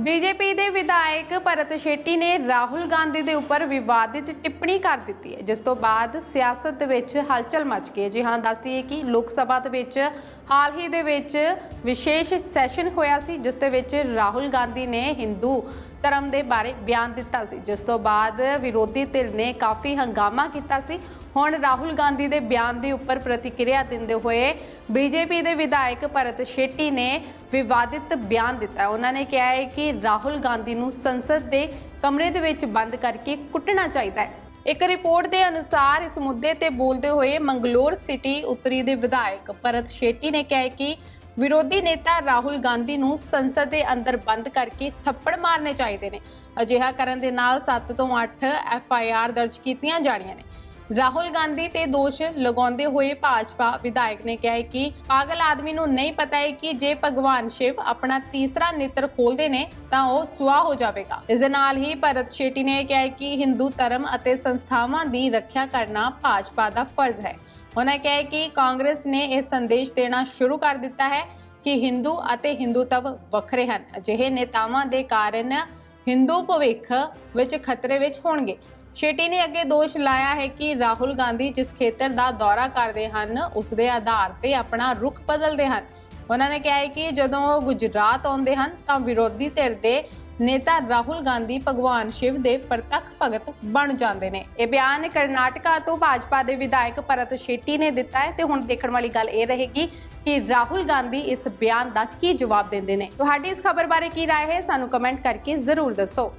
BJP ਦੇ ਵਿਧਾਇਕ ਭਰਤ ਸ਼ੇਟੀ ਨੇ ਰਾਹੁਲ ਗਾਂਧੀ ਦੇ ਉੱਪਰ ਵਿਵਾਦਿਤ ਟਿੱਪਣੀ ਕਰ ਦਿੱਤੀ ਹੈ, ਜਿਸ ਤੋਂ ਬਾਅਦ ਸਿਆਸਤ ਦੇ ਵਿੱਚ ਹਲਚਲ ਮਚ ਗਈ ਹੈ। ਜੀ ਹਾਂ ਦੱਸਦੀ ਹੈ ਕਿ ਲੋਕ ਸਭਾ ਦੇ ਵਿੱਚ ਹਾਲ ਹੀ ਦੇ ਵਿੱਚ ਵਿਸ਼ੇਸ਼ ਸੈਸ਼ਨ ਹੋਇਆ ਸੀ, ਜਿਸ ਦੇ ਵਿੱਚ ਰਾਹੁਲ ਗਾਂਧੀ ਨੇ ਹਿੰਦੂ ਧਰਮ ਦੇ ਬਾਰੇ ਬਿਆਨ ਦਿੱਤਾ ਸੀ। ਜਿਸ ਤੋਂ ਬਾਅਦ ਵਿਰੋਧੀ ਧਿਰ ਨੇ ਕਾਫੀ ਹੰਗਾਮਾ ਕੀਤਾ ਸੀ। ਹੁਣ ਰਾਹੁਲ ਗਾਂਧੀ ਦੇ ਬਿਆਨ ਦੇ ਉੱਪਰ ਪ੍ਰਤੀਕਿਰਿਆ ਦਿੰਦੇ ਹੋਏ ਬੀਜੇਪੀ ਦੇ ਵਿਧਾਇਕ ਭਰਤ ਸ਼ੇਟੀ ਨੇ ਵਿਵਾਦਿਤ ਬਿਆਨ ਦਿੱਤਾ। ਉਹਨਾਂ ਨੇ ਕਿਹਾ ਹੈ ਕਿ ਰਾਹੁਲ ਗਾਂਧੀ ਨੂੰ ਸੰਸਦ ਦੇ ਕਮਰੇ ਦੇ ਵਿੱਚ ਬੰਦ ਕਰਕੇ ਕੁੱਟਣਾ ਚਾਹੀਦਾ ਹੈ। ਇੱਕ ਰਿਪੋਰਟ ਦੇ ਅਨੁਸਾਰ ਇਸ ਮੁੱਦੇ ਤੇ ਬੋਲਦੇ ਹੋਏ ਮੰਗਲੌਰ ਸਿਟੀ ਉੱਤਰੀ ਦੇ ਵਿਧਾਇਕ ਭਰਤ ਸ਼ੇਟੀ ਨੇ ਕਿਹਾ ਕਿ ਵਿਰੋਧੀ ਨੇਤਾ ਰਾਹੁਲ ਗਾਂਧੀ ਨੂੰ ਸੰਸਦ ਦੇ ਅੰਦਰ ਬੰਦ ਕਰਕੇ ਥੱਪੜ ਮਾਰਨੇ ਚਾਹੀਦੇ ਨੇ। ਅਜਿਹਾ ਕਰਨ ਦੇ ਨਾਲ 7 ਤੋਂ 8 ਐਫ ਆਈ ਆਰ ਦਰਜ ਕੀਤੀਆਂ ਜਾਣੀਆਂ ਨੇ। ਰਾਹੁਲ ਗਾਂਧੀ ਤੇ ਦੋਸ਼ ਲਗਾਉਂਦੇ ਹੋਏ ਭਾਜਪਾ ਵਿਧਾਇਕ ਨੇ ਕਿਹਾ ਕਿ ਪਾਗਲ ਆਦਮੀ ਨੂੰ ਨਹੀਂ ਪਤਾ ਹੈ ਕਿ ਜੇ ਭਗਵਾਨ ਸ਼ਿਵ ਆਪਣਾ ਤੀਸਰਾ ਨੇਤਰ ਖੋਲਦੇ ਨੇ ਤਾਂ ਉਹ ਸੁਆਹ ਹੋ ਜਾਵੇਗਾ। ਇਸ ਦੇ ਨਾਲ ਹੀ ਭਰਤ ਸ਼ੇਟੀ ਨੇ ਕਿਹਾ ਕਿ ਹਿੰਦੂ ਧਰਮ ਅਤੇ ਸੰਸਥਾਵਾਂ ਦੀ ਰੱਖਿਆ ਕਰਨਾ ਭਾਜਪਾ ਦਾ ਫਰਜ਼ ਹੈ। ਉਹਨਾਂ ਕਿਹਾ ਕਿ ਕਾਂਗਰਸ ਨੇ ਇਹ ਸੰਦੇਸ਼ ਦੇਣਾ ਸ਼ੁਰੂ ਕਰ ਦਿੱਤਾ ਹੈ ਕਿ ਹਿੰਦੂ ਅਤੇ ਹਿੰਦੂਤਵ ਵੱਖਰੇ ਹਨ। ਅਜਿਹੇ ਨੇਤਾਵਾਂ ਦੇ ਕਾਰਨ ਹਿੰਦੂ ਭਵਿੱਖ ਵਿੱਚ ਖਤਰੇ ਵਿੱਚ ਹੋਣਗੇ। ਸ਼ੇਟੀ ਨੇ ਅੱਗੇ ਦੋਸ਼ ਲਾਇਆ ਹੈ ਕਿ ਰਾਹੁਲ ਗਾਂਧੀ ਜਿਸ ਖੇਤਰ ਦਾ ਦੌਰਾ ਕਰਦੇ ਹਨ, ਉਸ ਦੇ ਆਧਾਰ ਤੇ ਆਪਣਾ ਰੁਖ ਬਦਲਦੇ ਹਨ। ਉਹਨਾਂ ਨੇ ਕਿਹਾ ਹੈ ਕਿ ਜਦੋਂ ਉਹ ਗੁਜਰਾਤ ਆਉਂਦੇ ਹਨ, ਤਾਂ ਵਿਰੋਧੀ ਧਿਰ ਦੇ ਨੇਤਾ ਰਾਹੁਲ ਗਾਂਧੀ ਭਗਵਾਨ ਸ਼ਿਵ ਦੇ ਪ੍ਰਤੱਖ ਭਗਤ ਬਣ ਜਾਂਦੇ ਨੇ ਇਹ ਬਿਆਨ ਕਰਨਾਟਕਾ ਤੋਂ ਭਾਜਪਾ ਦੇ ਵਿਧਾਇਕ ਭਰਤ ਸ਼ੇਟੀ ਨੇ ਦਿੱਤਾ ਹੈ ਤੇ ਹੁਣ ਦੇਖਣ ਵਾਲੀ ਗੱਲ ਇਹ ਰਹੇਗੀ ਕਿ ਰਾਹੁਲ ਗਾਂਧੀ ਇਸ ਬਿਆਨ ਦਾ ਕੀ ਜਵਾਬ ਦਿੰਦੇ ਨੇ ਤੁਹਾਡੀ ਇਸ ਖਬਰ ਬਾਰੇ ਕੀ رائے ਹੈ ਸਾਨੂੰ ਕਮੈਂਟ ਕਰਕੇ ਜ਼ਰੂਰ ਦੱਸੋ